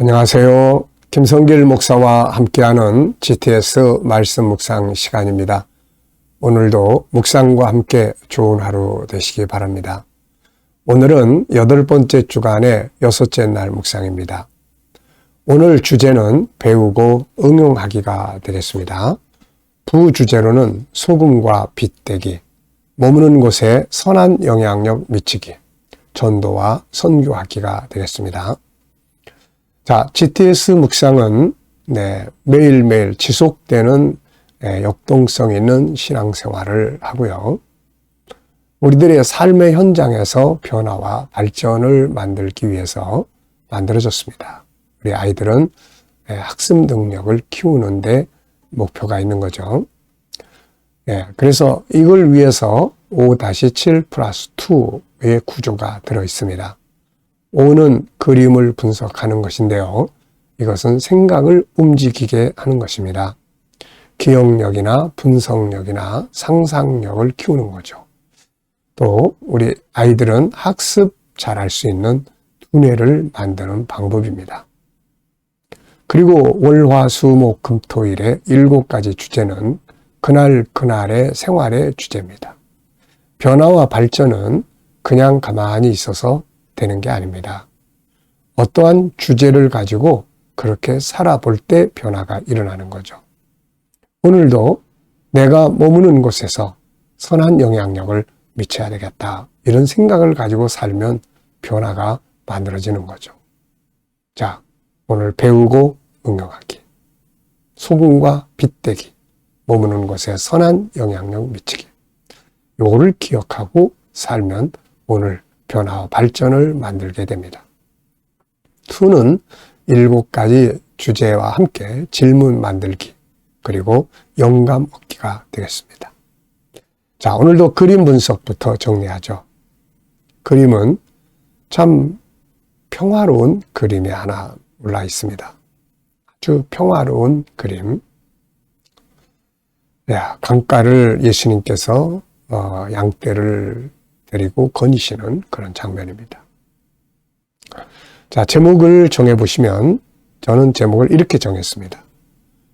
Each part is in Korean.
안녕하세요. 김성길 목사와 함께하는 GTS 말씀 묵상 시간입니다. 오늘도 묵상과 함께 좋은 하루 되시기 바랍니다. 오늘은 여덟 번째 주간의 여섯째 날 묵상입니다. 오늘 주제는 배우고 응용하기가 되겠습니다. 부주제로는 소금과 빗대기, 머무는 곳에 선한 영향력 미치기, 전도와 선교하기가 되겠습니다. 자, GTS 묵상은 네, 매일매일 지속되는 네, 역동성 있는 신앙생활을 하고요. 우리들의 삶의 현장에서 변화와 발전을 만들기 위해서 만들어졌습니다. 우리 아이들은 네, 학습 능력을 키우는데 목표가 있는 거죠. 예, 그래서 이걸 위해서 5-7 플러스 2의 구조가 들어 있습니다. 5는 그림을 분석하는 것인데요. 이것은 생각을 움직이게 하는 것입니다. 기억력이나 분석력이나 상상력을 키우는 거죠. 또 우리 아이들은 학습 잘할 수 있는 두뇌를 만드는 방법입니다. 그리고 월화수목금토일의 일곱 가지 주제는 그날 그날의 생활의 주제입니다. 변화와 발전은 그냥 가만히 있어서 되는 게 아닙니다. 어떠한 주제를 가지고 그렇게 살아볼 때 변화가 일어나는 거죠. 오늘도 내가 머무는 곳에서 선한 영향력을 미쳐야 되겠다. 이런 생각을 가지고 살면 변화가 만들어지는 거죠. 자, 오늘 배우고 응용하기. 소금과 빗대기. 머무는 곳에 선한 영향력 미치기. 요거를 기억하고 살면 오늘 변화와 발전을 만들게 됩니다. 2는 일곱 가지 주제와 함께 질문 만들기, 그리고 영감 얻기가 되겠습니다. 자, 오늘도 그림 분석부터 정리하죠. 그림은 참 평화로운 그림이 하나 올라 있습니다. 아주 평화로운 그림. 야, 강가를 예수님께서 어, 양떼를 데리고 거니시는 그런 장면입니다. 자, 제목을 정해보시면 저는 제목을 이렇게 정했습니다.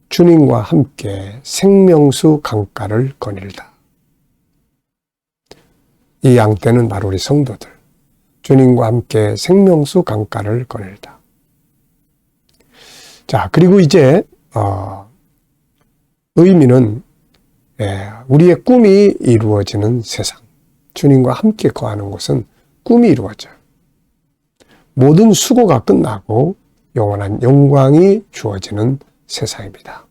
주님과 함께 생명수 강가를 거닐다. 이 양떼는 바로 우리 성도들. 주님과 함께 생명수 강가를 거닐다. 자, 그리고 이제, 어, 의미는, 예, 우리의 꿈이 이루어지는 세상. 주님과 함께 거하는 곳은 꿈이 이루어져요. 모든 수고가 끝나고 영원한 영광이 주어지는 세상입니다.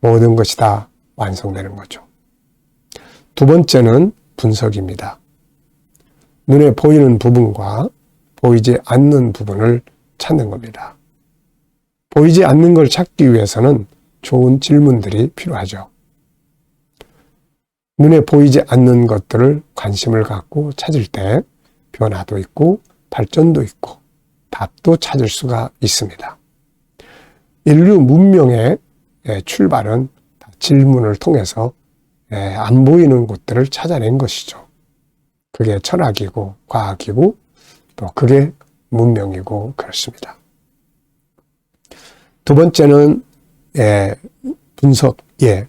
모든 것이 다 완성되는 거죠. 두 번째는 분석입니다. 눈에 보이는 부분과 보이지 않는 부분을 찾는 겁니다. 보이지 않는 걸 찾기 위해서는 좋은 질문들이 필요하죠. 눈에 보이지 않는 것들을 관심을 갖고 찾을 때 변화도 있고 발전도 있고 답도 찾을 수가 있습니다. 인류 문명의 예, 출발은 질문을 통해서 예, 안 보이는 곳들을 찾아낸 것이죠. 그게 철학이고 과학이고 또 그게 문명이고 그렇습니다. 두 번째는 예, 분석, 예.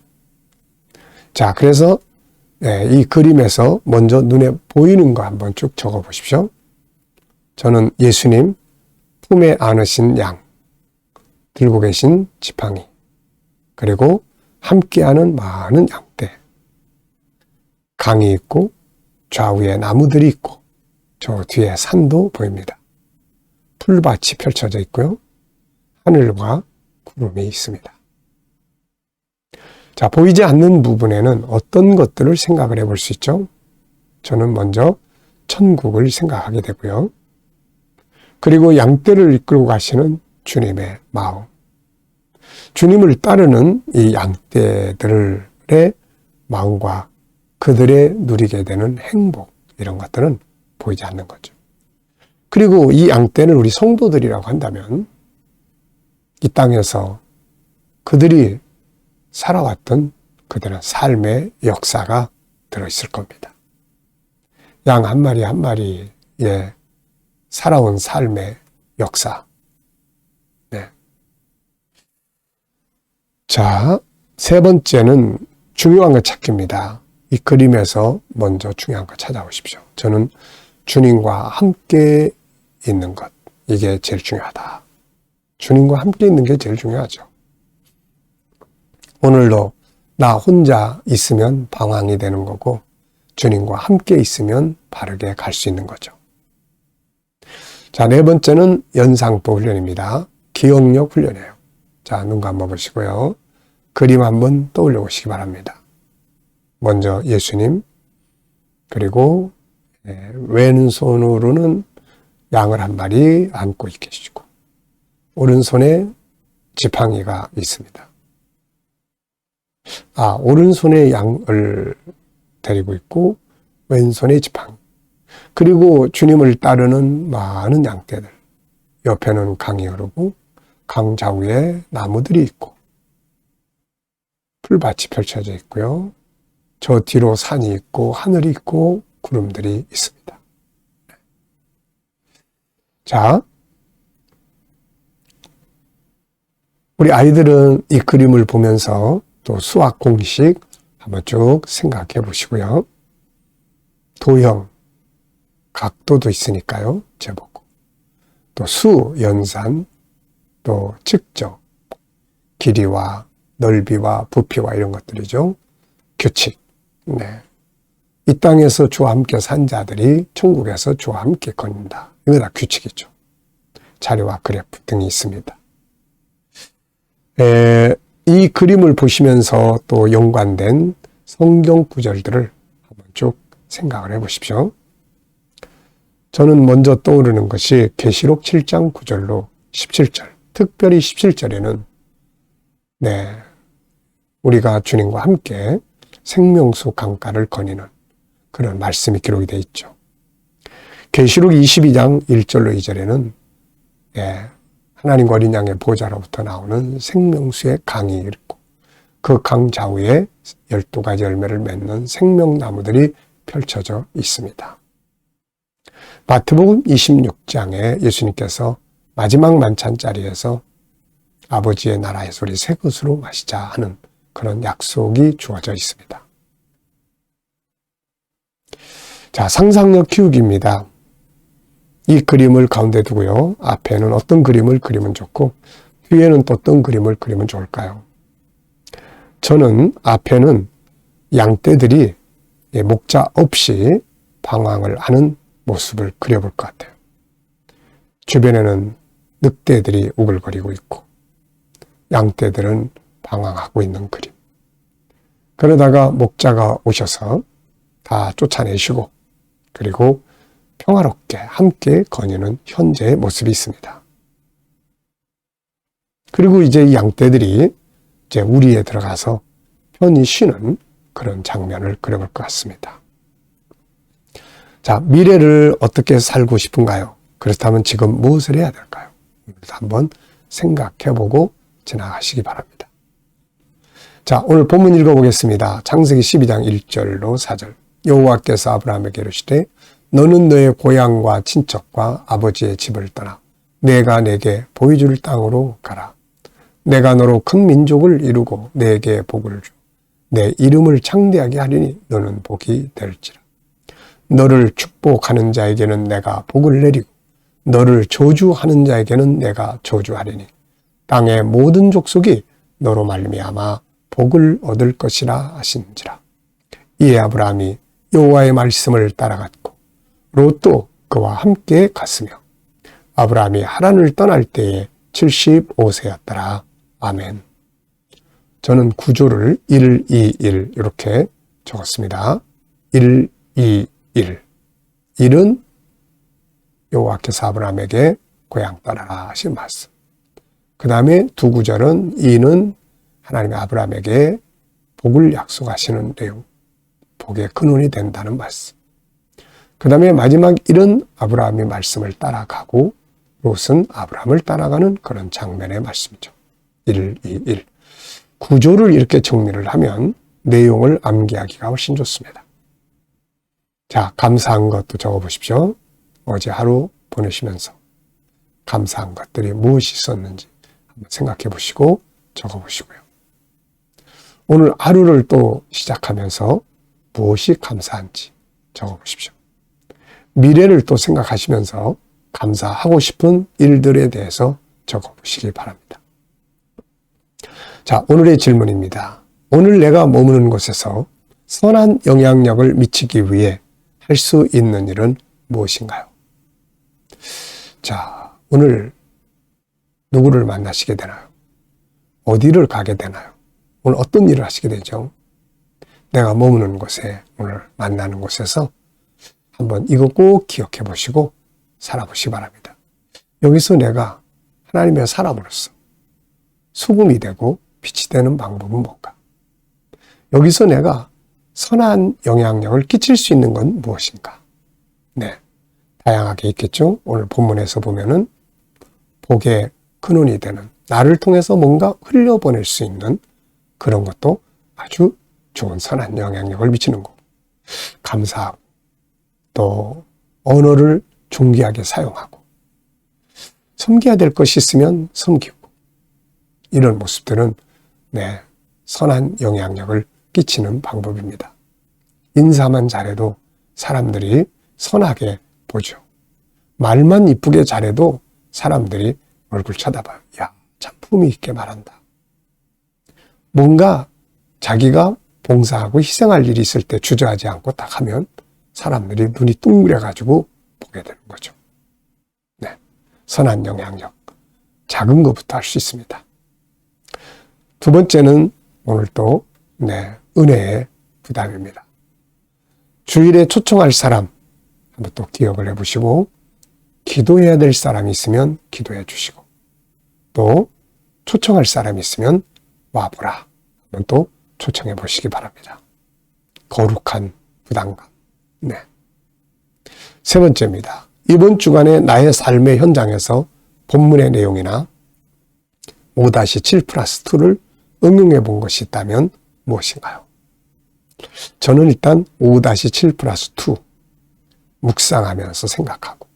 자, 그래서 네, 이 그림에서 먼저 눈에 보이는 거 한번 쭉 적어 보십시오. 저는 예수님 품에 안으신 양, 들고 계신 지팡이, 그리고 함께하는 많은 양떼, 강이 있고 좌우에 나무들이 있고 저 뒤에 산도 보입니다. 풀밭이 펼쳐져 있고요. 하늘과 구름이 있습니다. 자, 보이지 않는 부분에는 어떤 것들을 생각을 해볼 수 있죠? 저는 먼저 천국을 생각하게 되고요. 그리고 양떼를 이끌고 가시는 주님의 마음. 주님을 따르는 이 양떼들의 마음과 그들의 누리게 되는 행복, 이런 것들은 보이지 않는 거죠. 그리고 이 양떼는 우리 성도들이라고 한다면 이 땅에서 그들이 살아왔던 그들의 삶의 역사가 들어있을 겁니다. 양 한 마리 한 마리의 살아온 삶의 역사. 네. 자, 세 번째는 중요한 것 찾기입니다. 이 그림에서 먼저 중요한 거 찾아오십시오. 저는 주님과 함께 있는 것. 이게 제일 중요하다. 주님과 함께 있는 게 제일 중요하죠. 오늘도 나 혼자 있으면 방황이 되는 거고, 주님과 함께 있으면 바르게 갈 수 있는 거죠. 자, 네 번째는 연상법 훈련입니다. 기억력 훈련이에요. 자, 눈 감아 보시고요. 그림 한번 떠올려 보시기 바랍니다. 먼저 예수님, 그리고 예, 왼손으로는 양을 한 마리 안고 계시고, 오른손에 지팡이가 있습니다. 아, 오른손에 양을 데리고 있고, 왼손에 지팡이. 그리고 주님을 따르는 많은 양떼들. 옆에는 강이 흐르고, 강 좌우에 나무들이 있고, 풀밭이 펼쳐져 있고요. 저 뒤로 산이 있고, 하늘이 있고, 구름들이 있습니다. 자, 우리 아이들은 이 그림을 보면서 또 수학 공식 한번 쭉 생각해 보시고요. 도형, 각도도 있으니까요. 재보고. 또 수, 연산, 또 측정, 길이와 넓이와 부피와 이런 것들이죠. 규칙. 네. 이 땅에서 주와 함께 산 자들이 천국에서 주와 함께 거닌다. 이거 다 규칙이죠. 자료와 그래프 등이 있습니다. 에, 이 그림을 보시면서 또 연관된 성경 구절들을 한번 쭉 생각을 해 보십시오. 저는 먼저 떠오르는 것이 계시록 7장 9절로 17절, 특별히 17절에는 네, 우리가 주님과 함께 생명수 강가를 거니는 그런 말씀이 기록이 되어 있죠. 계시록 22장 1절로 2절에는 예, 하나님과 어린 양의 보좌로부터 나오는 생명수의 강이 있고 그 강 좌우에 12가지 열매를 맺는 생명나무들이 펼쳐져 있습니다. 마트복음 26장에 예수님께서 마지막 만찬 자리에서 아버지의 나라의 소리 새 것으로 마시자 하는 그런 약속이 주어져 있습니다. 자, 상상력 키우기입니다. 이 그림을 가운데 두고요. 앞에는 어떤 그림을 그리면 좋고, 뒤에는 또 어떤 그림을 그리면 좋을까요? 저는 앞에는 양떼들이 목자 없이 방황을 하는 모습을 그려볼 것 같아요. 주변에는 늑대들이 우글거리고 있고, 양떼들은 방황하고 있는 그림. 그러다가 목자가 오셔서 다 쫓아내시고, 그리고 평화롭게 함께 거니는 현재의 모습이 있습니다. 그리고 이제 양떼들이 이제 우리에 들어가서 편히 쉬는 그런 장면을 그려볼 것 같습니다. 자, 미래를 어떻게 살고 싶은가요? 그렇다면 지금 무엇을 해야 될까요? 한번 생각해보고 지나가시기 바랍니다. 자, 오늘 본문 읽어보겠습니다. 창세기 12장 1절로 4절. 여호와께서 아브라함에게 이르시되 너는 너의 고향과 친척과 아버지의 집을 떠나 내가 내게 보여줄 땅으로 가라. 내가 너로 큰 민족을 이루고 내게 복을 주. 내 이름을 창대하게 하리니 너는 복이 될지라. 너를 축복하는 자에게는 내가 복을 내리고 너를 저주하는 자에게는 내가 저주하리니 땅의 모든 족속이 너로 말미암아 복을 얻을 것이라 하신지라. 이에 아브라함이 여호와의 말씀을 따라갔고 롯도 그와 함께 갔으며 아브라함이 하란을 떠날 때에 75세였더라. 아멘. 저는 구조를 1, 2, 1 이렇게 적었습니다. 1, 2, 1. 1은 여호와께서 아브라함에게 고향 떠나라 하신 말씀. 그 다음에 두 구절은 2는 하나님의 아브라함에게 복을 약속하시는 내용. 복의 근원이 된다는 말씀. 그 다음에 마지막 일은 아브라함이 말씀을 따라가고 롯은 아브라함을 따라가는 그런 장면의 말씀이죠. 1, 2, 1. 구조를 이렇게 정리를 하면 내용을 암기하기가 훨씬 좋습니다. 자, 감사한 것도 적어 보십시오. 어제 하루 보내시면서 감사한 것들이 무엇이 있었는지 한번 생각해 보시고 적어 보시고요. 오늘 하루를 또 시작하면서 무엇이 감사한지 적어 보십시오. 미래를 또 생각하시면서 감사하고 싶은 일들에 대해서 적어 보시기 바랍니다. 자, 오늘의 질문입니다. 오늘 내가 머무는 곳에서 선한 영향력을 미치기 위해 할 수 있는 일은 무엇인가요? 자, 오늘 누구를 만나시게 되나요? 어디를 가게 되나요? 오늘 어떤 일을 하시게 되죠? 내가 머무는 곳에, 오늘 만나는 곳에서 한번 이거 꼭 기억해 보시고 살아보시기 바랍니다. 여기서 내가 하나님의 사람으로서 수금이 되고 빛이 되는 방법은 뭔가? 여기서 내가 선한 영향력을 끼칠 수 있는 건 무엇인가? 네. 다양하게 있겠죠? 오늘 본문에서 보면은 복의 근원이 되는 나를 통해서 뭔가 흘려보낼 수 있는 그런 것도 아주 좋은 선한 영향력을 미치는 거고 감사하고 또 언어를 존귀하게 사용하고 섬겨야 될 것이 있으면 섬기고 이런 모습들은 네, 선한 영향력을 끼치는 방법입니다. 인사만 잘해도 사람들이 선하게 보죠. 말만 이쁘게 잘해도 사람들이 얼굴 쳐다봐요. 야, 참 품위 있게 말한다. 뭔가 자기가 봉사하고 희생할 일이 있을 때 주저하지 않고 딱 하면 사람들이 눈이 뚱그려가지고 보게 되는 거죠. 네. 선한 영향력. 작은 것부터 할 수 있습니다. 두 번째는 오늘 또, 네, 은혜의 부담입니다. 주일에 초청할 사람 한번 또 기억을 해보시고 기도해야 될 사람이 있으면 기도해 주시고 또 초청할 사람이 있으면 와보라 한번 또 초청해 보시기 바랍니다. 거룩한 부담감. 네. 세 번째입니다. 이번 주간의 나의 삶의 현장에서 본문의 내용이나 5-7 플러스 2를 응용해 본 것이 있다면 무엇인가요? 저는 일단 5-7 플러스 2 묵상하면서 생각하고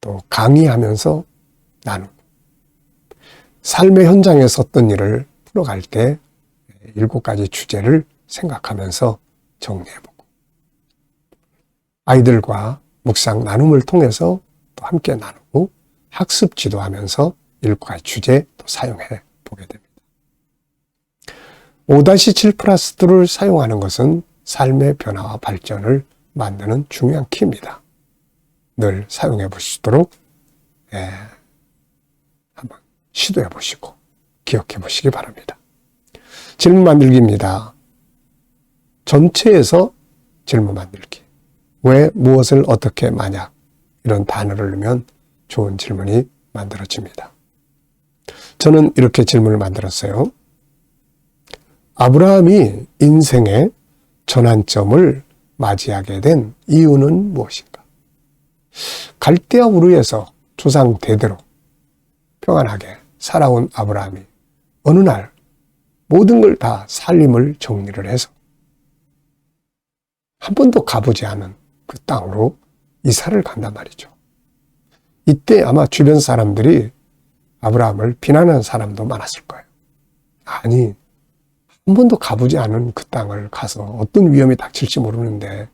또 강의하면서 나누고 삶의 현장에서 어떤 일을 풀어갈 때 일곱 가지 주제를 생각하면서 정리해보고 아이들과 묵상 나눔을 통해서 또 함께 나누고 학습 지도하면서 가지 주제 또 사용해 보게 됩니다. 5-7 플러스 2를 사용하는 것은 삶의 변화와 발전을 만드는 중요한 키입니다. 늘 사용해 보시도록 예, 한번 시도해 보시고 기억해 보시기 바랍니다. 질문 만들기입니다. 전체에서 질문 만들기. 왜, 무엇을, 어떻게, 만약 이런 단어를 넣으면 좋은 질문이 만들어집니다. 저는 이렇게 질문을 만들었어요. 아브라함이 인생의 전환점을 맞이하게 된 이유는 무엇인가? 갈대아 우르에서 조상 대대로 평안하게 살아온 아브라함이 어느 날 모든 걸 다 살림을 정리를 해서 한 번도 가보지 않은 그 땅으로 이사를 간단 말이죠. 이때 아마 주변 사람들이 아브라함을 비난하는 사람도 많았을 거예요. 아니, 한 번도 가보지 않은 그 땅을 가서 어떤 위험이 닥칠지 모르는데,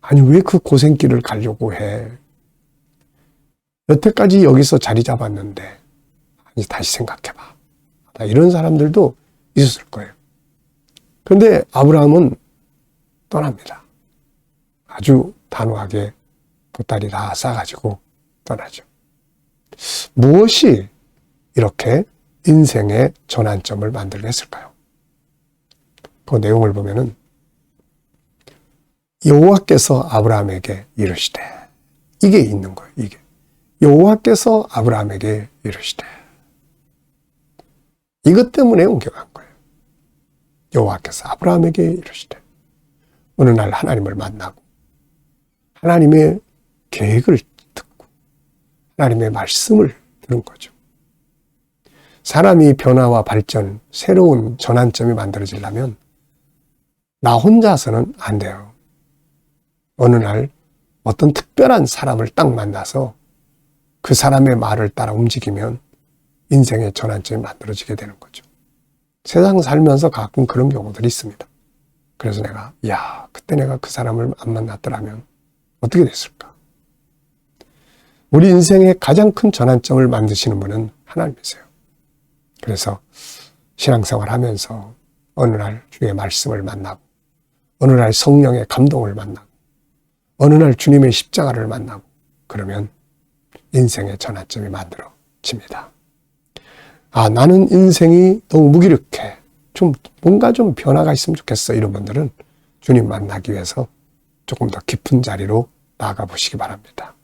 아니, 왜 그 고생길을 가려고 해? 여태까지 여기서 자리 잡았는데, 아니, 다시 생각해봐. 이런 사람들도 있었을 거예요. 그런데 아브라함은 떠납니다. 아주 단호하게 보따리 다 싸가지고 떠나죠. 무엇이 이렇게 인생의 전환점을 만들게 했을까요? 그 내용을 보면은 여호와께서 아브라함에게 이르시되 이게 있는 거예요. 이게 여호와께서 아브라함에게 이르시되 이것 때문에 옮겨간 거예요. 여호와께서 아브라함에게 이르시되 어느 날 하나님을 만나고 하나님의 계획을 듣고 하나님의 말씀을 들은 거죠. 사람이 변화와 발전, 새로운 전환점이 만들어지려면 나 혼자서는 안 돼요. 어느 날 어떤 특별한 사람을 딱 만나서 그 사람의 말을 따라 움직이면 인생의 전환점이 만들어지게 되는 거죠. 세상 살면서 가끔 그런 경우들이 있습니다. 그래서 내가, 야, 그때 내가 그 사람을 안 만났더라면 어떻게 됐을까? 우리 인생의 가장 큰 전환점을 만드시는 분은 하나님이세요. 그래서 신앙생활 하면서 어느 날 주의 말씀을 만나고, 어느 날 성령의 감동을 만나고, 어느 날 주님의 십자가를 만나고, 그러면 인생의 전환점이 만들어집니다. 아, 나는 인생이 너무 무기력해. 좀, 뭔가 좀 변화가 있으면 좋겠어. 이런 분들은 주님 만나기 위해서 조금 더 깊은 자리로 나아가 보시기 바랍니다.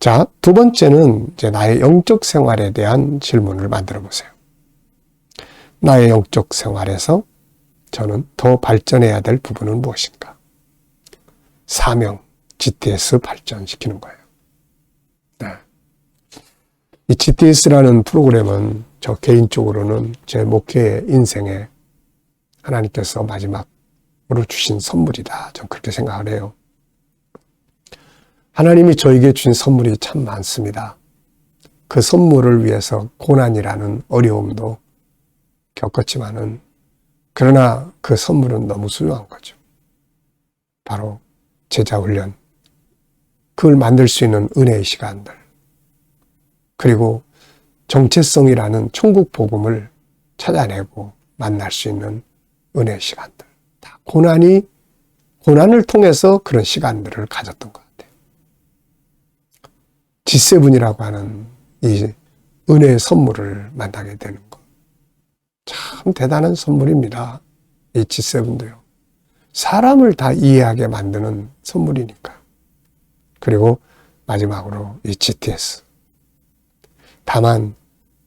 자, 두 번째는 이제 나의 영적 생활에 대한 질문을 만들어 보세요. 나의 영적 생활에서 저는 더 발전해야 될 부분은 무엇인가? 사명, GTS 발전시키는 거예요. 네. 이 GTS라는 프로그램은 저 개인적으로는 제 목회 인생에 하나님께서 마지막 으로 주신 선물이다. 전 그렇게 생각을 해요. 하나님이 저에게 주신 선물이 참 많습니다. 그 선물을 위해서 고난이라는 어려움도 겪었지만은 그러나 그 선물은 너무 소중한 거죠. 바로 제자 훈련. 그걸 만들 수 있는 은혜의 시간들. 그리고 정체성이라는 천국 복음을 찾아내고 만날 수 있는 은혜의 시간들. 다 고난이 고난을 통해서 그런 시간들을 가졌던 것 같아요. G7이라고 하는 이 은혜의 선물을 만나게 되는 것. 참 대단한 선물입니다. 이 G7도요. 사람을 다 이해하게 만드는 선물이니까. 그리고 마지막으로 이 GTS. 다만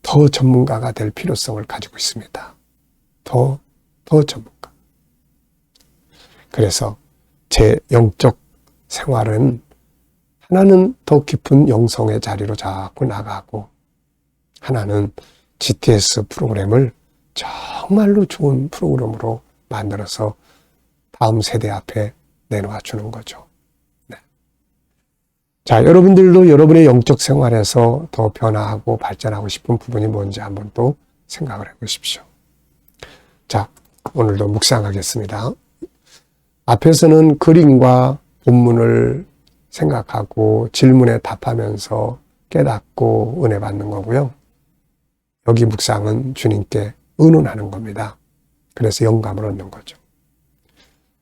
더 전문가가 될 필요성을 가지고 있습니다. 더, 더 전문가. 그래서 제 영적 생활은 하나는 더 깊은 영성의 자리로 자꾸 나가고 하나는 GTS 프로그램을 정말로 좋은 프로그램으로 만들어서 다음 세대 앞에 내놓아 주는 거죠. 네. 자, 여러분들도 여러분의 영적 생활에서 더 변화하고 발전하고 싶은 부분이 뭔지 한번 또 생각을 해 보십시오. 자, 오늘도 묵상하겠습니다. 앞에서는 그림과 본문을 생각하고 질문에 답하면서 깨닫고 은혜 받는 거고요. 여기 묵상은 주님께 의논하는 겁니다. 그래서 영감을 얻는 거죠.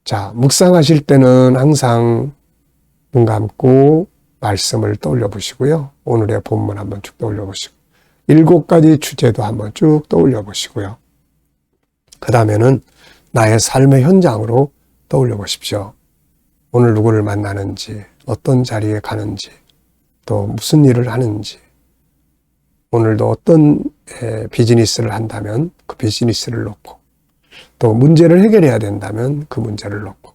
자, 묵상하실 때는 항상 눈 감고 말씀을 떠올려 보시고요. 오늘의 본문 한번 쭉 떠올려 보시고, 일곱 가지 주제도 한번 쭉 떠올려 보시고요. 그 다음에는 나의 삶의 현장으로 떠올려 보십시오. 오늘 누구를 만나는지, 어떤 자리에 가는지, 또 무슨 일을 하는지, 오늘도 어떤 비즈니스를 한다면 그 비즈니스를 놓고 또 문제를 해결해야 된다면 그 문제를 놓고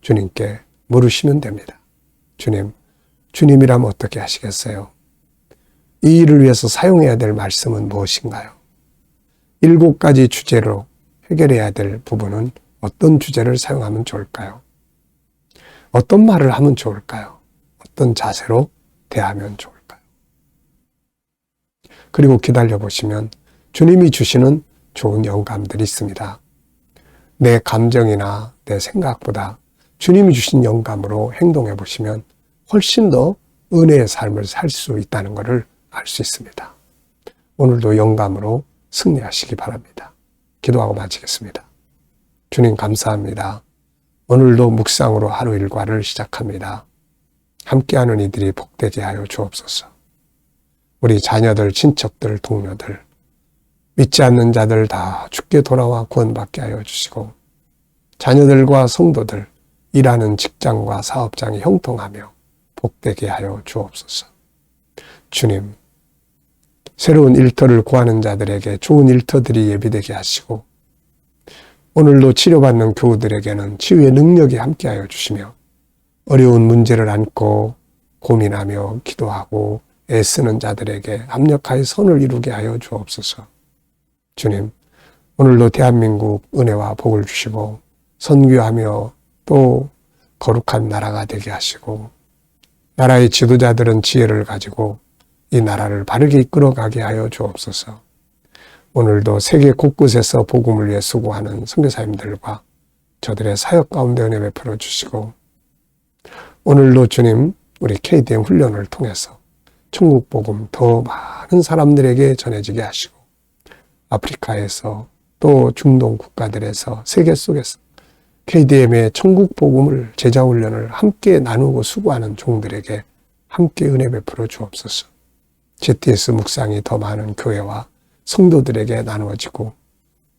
주님께 물으시면 됩니다. 주님, 주님이라면 어떻게 하시겠어요? 이 일을 위해서 사용해야 될 말씀은 무엇인가요? 일곱 가지 주제로 해결해야 될 부분은 어떤 주제를 사용하면 좋을까요? 어떤 말을 하면 좋을까요? 어떤 자세로 대하면 좋을까요? 그리고 기다려 보시면 주님이 주시는 좋은 영감들이 있습니다. 내 감정이나 내 생각보다 주님이 주신 영감으로 행동해 보시면 훨씬 더 은혜의 삶을 살 수 있다는 것을 알 수 있습니다. 오늘도 영감으로 승리하시기 바랍니다. 기도하고 마치겠습니다. 주님 감사합니다. 오늘도 묵상으로 하루 일과를 시작합니다. 함께하는 이들이 복되게 하여 주옵소서. 우리 자녀들, 친척들, 동료들, 믿지 않는 자들 다 죽게 돌아와 구원받게 하여 주시고, 자녀들과 성도들, 일하는 직장과 사업장이 형통하며 복되게 하여 주옵소서. 주님, 새로운 일터를 구하는 자들에게 좋은 일터들이 예비되게 하시고, 오늘도 치료받는 교우들에게는 치유의 능력이 함께하여 주시며, 어려운 문제를 안고 고민하며 기도하고 애쓰는 자들에게 합력하여 선을 이루게 하여 주옵소서. 주님, 오늘도 대한민국 은혜와 복을 주시고 선교하며 또 거룩한 나라가 되게 하시고 나라의 지도자들은 지혜를 가지고 이 나라를 바르게 이끌어가게 하여 주옵소서. 오늘도 세계 곳곳에서 복음을 위해 수고하는 선교사님들과 저들의 사역 가운데 은혜 베풀어 주시고 오늘도 주님 우리 KDM 훈련을 통해서 천국 복음 더 많은 사람들에게 전해지게 하시고 아프리카에서 또 중동 국가들에서 세계 속에서 KDM의 천국 복음을 제자 훈련을 함께 나누고 수고하는 종들에게 함께 은혜 베풀어 주옵소서. GTS 묵상이 더 많은 교회와 성도들에게 나누어지고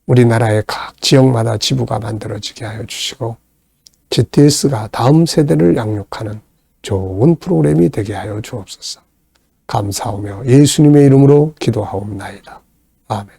우리나라의 각 지역마다 지부가 만들어지게 하여 주시고 GTS가 다음 세대를 양육하는 좋은 프로그램이 되게 하여 주옵소서. 감사하며 예수님의 이름으로 기도하옵나이다. 아멘.